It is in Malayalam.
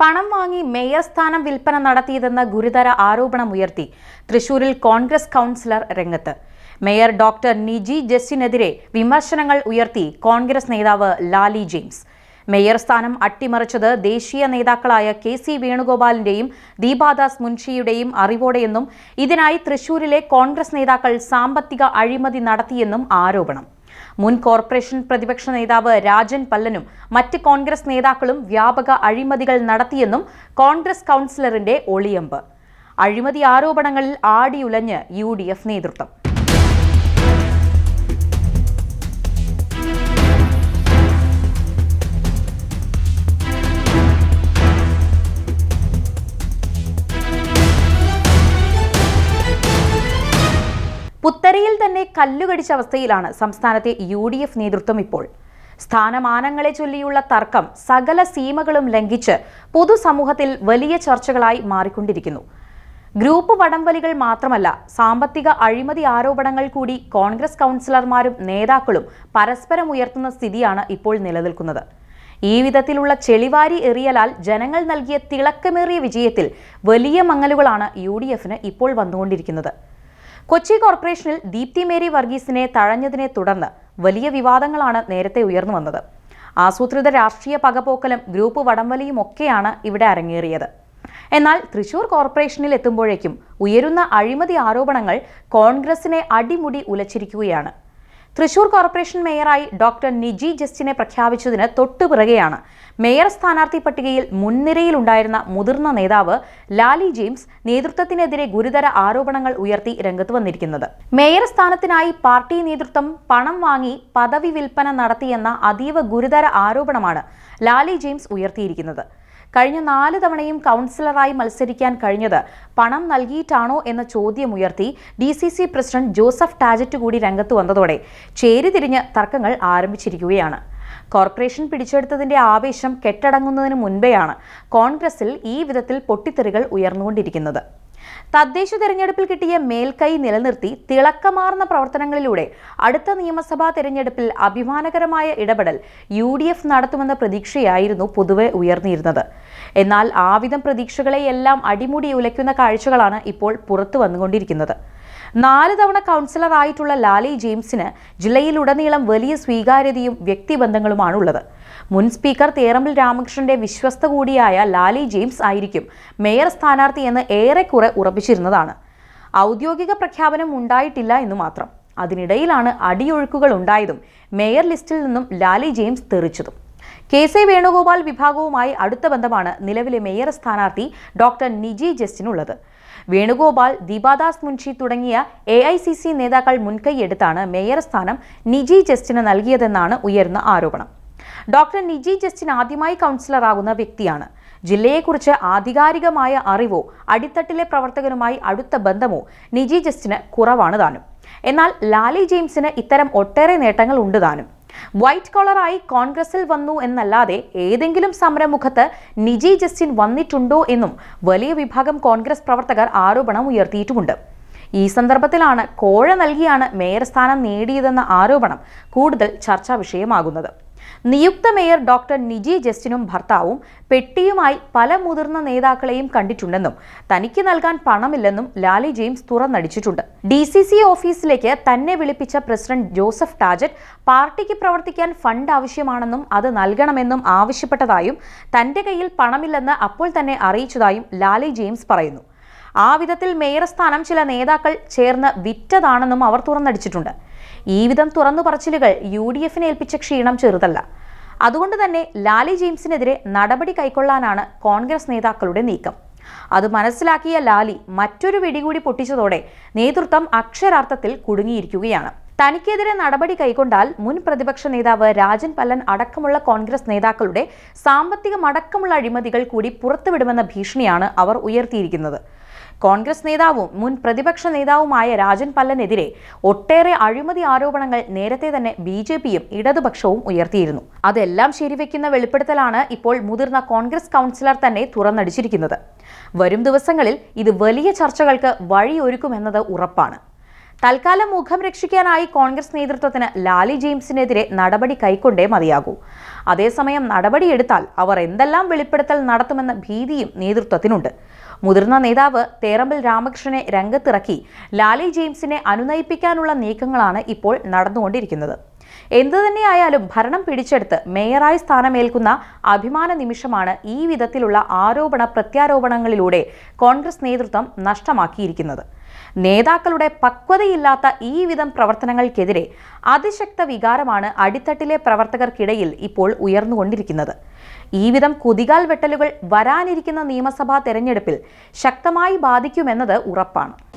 പണം വാങ്ങി മേയർ സ്ഥാനം വിൽപ്പന നടത്തിയതെന്ന ഗുരുതര ആരോപണമുയർത്തി തൃശൂരിൽ കോൺഗ്രസ് കൗൺസിലർ രംഗത്ത്. മേയർ ഡോക്ടർ നിജി ജസ്റ്റിനെതിരെ വിമർശനങ്ങൾ ഉയർത്തി കോൺഗ്രസ് നേതാവ് ലാലി ജെയിംസ്. മേയർ സ്ഥാനം അട്ടിമറിച്ചത് ദേശീയ നേതാക്കളായ കെ സി വേണുഗോപാലിന്റെയും ദീപാദാസ് മുൻഷിയുടെയും അറിവോടെയെന്നും ഇതിനായി തൃശൂരിലെ കോൺഗ്രസ് നേതാക്കൾ സാമ്പത്തിക അഴിമതി നടത്തിയെന്നും ആരോപണം. മുൻ കോർപ്പറേഷൻ പ്രതിപക്ഷ നേതാവ് രാജൻ പല്ലനും മറ്റ് കോൺഗ്രസ് നേതാക്കളും വ്യാപക അഴിമതികൾ നടത്തിയെന്നും കോൺഗ്രസ് കൗൺസിലറിന്റെ ഒളിയമ്പ്. അഴിമതി ആരോപണങ്ങളിൽ ആടിയുലഞ്ഞ് യു ഡി എഫ് നേതൃത്വം. കല്ലുകടിച്ച അവസ്ഥയിലാണ് സംസ്ഥാനത്തെ യു ഡി എഫ് നേതൃത്വം ഇപ്പോൾ. സ്ഥാനമാനങ്ങളെ ചൊല്ലിയുള്ള തർക്കം സകല സീമകളും ലംഘിച്ച് പൊതുസമൂഹത്തിൽ വലിയ ചർച്ചകളായി മാറിക്കൊണ്ടിരിക്കുന്നു. ഗ്രൂപ്പ് വടംവലികൾ മാത്രമല്ല സാമ്പത്തിക അഴിമതി ആരോപണങ്ങൾ കൂടി കോൺഗ്രസ് കൗൺസിലർമാരും നേതാക്കളും പരസ്പരം ഉയർത്തുന്ന സ്ഥിതിയാണ് ഇപ്പോൾ നിലനിൽക്കുന്നത്. ഈ വിധത്തിലുള്ള ചെളിവാരി എറിയലാൽ ജനങ്ങൾ നൽകിയ തിളക്കമേറിയ വിജയത്തിൽ വലിയ മങ്ങലുകളാണ് യു ഇപ്പോൾ വന്നുകൊണ്ടിരിക്കുന്നത്. കൊച്ചി കോർപ്പറേഷനിൽ ദീപ്തി മേരി വർഗീസിനെ തഴഞ്ഞതിനെ തുടർന്ന് വലിയ വിവാദങ്ങളാണ് നേരത്തെ ഉയർന്നു വന്നത്. ആസൂത്രിത രാഷ്ട്രീയ പകപോക്കലും ഗ്രൂപ്പ് വടംവലിയും ഒക്കെയാണ് ഇവിടെ അരങ്ങേറിയത്. എന്നാൽ തൃശൂർ കോർപ്പറേഷനിൽ എത്തുമ്പോഴേക്കും ഉയരുന്ന അഴിമതി ആരോപണങ്ങൾ കോൺഗ്രസിനെ അടിമുടി ഉലച്ചിരിക്കുകയാണ്. തൃശൂർ കോർപ്പറേഷൻ മേയറായി ഡോക്ടർ നിജി ജസ്റ്റിനെ പ്രഖ്യാപിച്ചതിന് തൊട്ടുപിറകെയാണ് മേയർ സ്ഥാനാർത്ഥി പട്ടികയിൽ മുൻനിരയിലുണ്ടായിരുന്ന മുതിർന്ന നേതാവ് ലാലി ജെയിംസ് നേതൃത്വത്തിനെതിരെ ഗുരുതര ആരോപണങ്ങൾ ഉയർത്തി രംഗത്ത് വന്നിരിക്കുന്നത്. മേയർ സ്ഥാനത്തിനായി പാർട്ടി നേതൃത്വം പണം വാങ്ങി പദവി വിൽപ്പന നടത്തിയെന്ന അതീവ ഗുരുതര ആരോപണമാണ് ലാലി ജെയിംസ് ഉയർത്തിയിരിക്കുന്നത്. കഴിഞ്ഞ നാല് തവണയും കൗൺസിലറായി മത്സരിക്കാൻ കഴിഞ്ഞത് പണം നൽകിയിട്ടാണോ എന്ന ചോദ്യം ഉയർത്തി D C C president Joseph Tajet കൂടി രംഗത്ത് വന്നതോടെ ചേരിതിരിഞ്ഞ് തർക്കങ്ങൾ ആരംഭിച്ചിരിക്കുകയാണ്. കോർപ്പറേഷൻ പിടിച്ചെടുത്തതിന്റെ ആവേശം കെട്ടടങ്ങുന്നതിന് മുൻപെയാണ് കോൺഗ്രസിൽ ഈ വിധത്തിൽ പൊട്ടിത്തെറികൾ ഉയർന്നുകൊണ്ടിരിക്കുന്നത്. തദ്ദേശ തെരഞ്ഞെടുപ്പിൽ കിട്ടിയ മേൽക്കൈ നിലനിർത്തി തിളക്കമാർന്ന പ്രവർത്തനങ്ങളിലൂടെ അടുത്ത നിയമസഭാ തെരഞ്ഞെടുപ്പിൽ അഭിമാനകരമായ ഇടപെടൽ യു ഡി എഫ് നടത്തുമെന്ന പ്രതീക്ഷയായിരുന്നു പൊതുവെ ഉയർന്നിരുന്നത്. എന്നാൽ ആവിധം പ്രതീക്ഷകളെയെല്ലാം അടിമുടി ഉലയ്ക്കുന്ന കാഴ്ചകളാണ് ഇപ്പോൾ പുറത്തു വന്നുകൊണ്ടിരിക്കുന്നത്. നാല് തവണ കൗൺസിലർ ആയിട്ടുള്ള ലാലി ജെയിംസിന് ജില്ലയിലുടനീളം വലിയ സ്വീകാര്യതയും വ്യക്തിബന്ധങ്ങളുമാണുള്ളത്. മുൻ സ്പീക്കർ തേറമ്പിൽ രാമകൃഷ്ണന്റെ വിശ്വസ്ത കൂടിയായ ലാലി ജെയിംസ് ആയിരിക്കും മേയർ സ്ഥാനാർത്ഥി എന്ന് ഏറെക്കുറെ ഉറപ്പിച്ചിരുന്നതാണ്. ഔദ്യോഗിക പ്രഖ്യാപനം ഉണ്ടായിട്ടില്ല എന്ന് മാത്രം. അതിനിടയിലാണ് അടിയൊഴുക്കുകൾ ഉണ്ടായതും മേയർ ലിസ്റ്റിൽ നിന്നും ലാലി ജെയിംസ് തെറിച്ചതും. കെ സി വേണുഗോപാൽ വിഭാഗവുമായി അടുത്ത ബന്ധമാണ് നിലവിലെ മേയർ സ്ഥാനാർത്ഥി ഡോക്ടർ നിജി ജസ്റ്റിനുള്ളത്. വേണുഗോപാൽ ദീപാദാസ് മുൻഷി തുടങ്ങിയ എ ഐ സി സി നേതാക്കൾ മുൻകൈയെടുത്താണ് മേയർ സ്ഥാനം നിജി ജസ്റ്റിന് നൽകിയതെന്നാണ് ഉയർന്ന ആരോപണം. ഡോക്ടർ നിജി ജസ്റ്റിൻ ആദ്യമായി കൗൺസിലറാകുന്ന വ്യക്തിയാണ്. ജില്ലയെക്കുറിച്ച് ആധികാരികമായ അറിവോ അടിത്തട്ടിലെ പ്രവർത്തകരുമായി അടുത്ത ബന്ധമോ നിജി ജസ്റ്റിന് കുറവാണ് താനും. എന്നാൽ ലാലി ജെയിംസിന് ഇത്തരം ഒട്ടേറെ നേട്ടങ്ങൾ ഉണ്ട് താനും. വൈറ്റ് കോളറായി കോൺഗ്രസിൽ വന്നു എന്നല്ലാതെ ഏതെങ്കിലും സമരമുഖത്ത് നിജി ജസ്റ്റിൻ വന്നിട്ടുണ്ടോ എന്നും വലിയ വിഭാഗം കോൺഗ്രസ് പ്രവർത്തകർ ആരോപണം ഉയർത്തിയിട്ടുമുണ്ട്. ഈ സന്ദർഭത്തിലാണ് കോഴ നൽകിയാണ് മേയർ സ്ഥാനം നേടിയതെന്ന ആരോപണം കൂടുതൽ ചർച്ചാ വിഷയമാകുന്നത് നിയുക്ത മേയർ ഡോക്ടർ നിജി ജസ്റ്റിനും ഭർത്താവും പെട്ടിയുമായി പല മുതിർന്ന നേതാക്കളെയും കണ്ടിട്ടുണ്ടെന്നും തനിക്ക് നൽകാൻ പണമില്ലെന്നും ലാലി ജെയിംസ് തുറന്നടിച്ചിട്ടുണ്ട്. ഡി സി സി ഓഫീസിലേക്ക് തന്നെ വിളിപ്പിച്ച പ്രസിഡന്റ് ജോസഫ് ടാജറ്റ് പാർട്ടിക്ക് പ്രവർത്തിക്കാൻ ഫണ്ട് ആവശ്യമാണെന്നും അത് നൽകണമെന്നും ആവശ്യപ്പെട്ടതായും തന്റെ കയ്യിൽ പണമില്ലെന്ന് അപ്പോൾ തന്നെ അറിയിച്ചതായും ലാലി ജെയിംസ് പറയുന്നു. ആ വിധത്തിൽ മേയർ സ്ഥാനം ചില നേതാക്കൾ ചേർന്ന് വിറ്റതാണെന്നും അവർ തുറന്നടിച്ചിട്ടുണ്ട്. ഈ വിധം തുറന്നു പറച്ചിലുകൾ യു ഡി എഫിനെ ഏൽപ്പിച്ച ക്ഷീണം ചെറുതല്ല. അതുകൊണ്ട് തന്നെ ലാലി ജെയിംസിനെതിരെ നടപടി കൈക്കൊള്ളാനാണ് കോൺഗ്രസ് നേതാക്കളുടെ നീക്കം. അത് മനസ്സിലാക്കിയ ലാലി മറ്റൊരു വെടികൂടി പൊട്ടിച്ചതോടെ നേതൃത്വം അക്ഷരാർത്ഥത്തിൽ കുടുങ്ങിയിരിക്കുകയാണ്. തനിക്കെതിരെ നടപടി കൈക്കൊണ്ടാൽ മുൻ പ്രതിപക്ഷ നേതാവ് രാജൻ പല്ലൻ അടക്കമുള്ള കോൺഗ്രസ് നേതാക്കളുടെ സാമ്പത്തികമടക്കമുള്ള അഴിമതികൾ കൂടി പുറത്തുവിടുമെന്ന ഭീഷണിയാണ് അവർ ഉയർത്തിയിരിക്കുന്നത്. കോൺഗ്രസ് നേതാവും മുൻ പ്രതിപക്ഷ നേതാവുമായ രാജൻ പല്ലനെതിരെ ഒട്ടേറെ അഴിമതി ആരോപണങ്ങൾ നേരത്തെ തന്നെ ബി ജെ പിയും ഇടതുപക്ഷവും ഉയർത്തിയിരുന്നു. അതെല്ലാം ശരിവെക്കുന്ന വെളിപ്പെടുത്തലാണ് ഇപ്പോൾ മുതിർന്ന കോൺഗ്രസ് കൗൺസിലർ തന്നെ തുറന്നടിച്ചിരിക്കുന്നത്. വരും ദിവസങ്ങളിൽ ഇത് വലിയ ചർച്ചകൾക്ക് വഴിയൊരുക്കുമെന്നത് ഉറപ്പാണ്. തൽക്കാലം മുഖം രക്ഷിക്കാനായി കോൺഗ്രസ് നേതൃത്വത്തിന് ലാലി ജെയിംസിനെതിരെ നടപടി കൈക്കൊണ്ടേ മതിയാകൂ. അതേസമയം നടപടിയെടുത്താൽ അവർ എന്തെല്ലാം വെളിപ്പെടുത്തൽ നടത്തുമെന്ന ഭീതിയും നേതൃത്വത്തിനുണ്ട്. മുതിർന്ന നേതാവ് തേറമ്പിൽ രാമകൃഷ്ണനെ രംഗത്തിറക്കി ലാലി ജെയിംസിനെ അനുനയിപ്പിക്കാനുള്ള നീക്കങ്ങളാണ് ഇപ്പോൾ നടന്നുകൊണ്ടിരിക്കുന്നത്. എന്തു തന്നെയായാലും ഭരണം പിടിച്ചെടുത്ത് മേയറായി സ്ഥാനമേൽക്കുന്ന അഭിമാന നിമിഷമാണ് ഈ വിധത്തിലുള്ള ആരോപണ പ്രത്യാരോപണങ്ങളിലൂടെ കോൺഗ്രസ് നേതൃത്വം നഷ്ടമാക്കിയിരിക്കുന്നത്. നേതാക്കളുടെ പക്വതയില്ലാത്ത ഈ വിധം പ്രവർത്തനങ്ങൾക്കെതിരെ അതിശക്ത വികാരമാണ് അടിത്തട്ടിലെ പ്രവർത്തകർക്കിടയിൽ ഇപ്പോൾ ഉയർന്നുകൊണ്ടിരിക്കുന്നത്. ഈ വിധം കുതികാൽ വെട്ടലുകൾ വരാനിരിക്കുന്ന നിയമസഭാ തെരഞ്ഞെടുപ്പിൽ ശക്തമായി ബാധിക്കുമെന്നത് ഉറപ്പാണ്.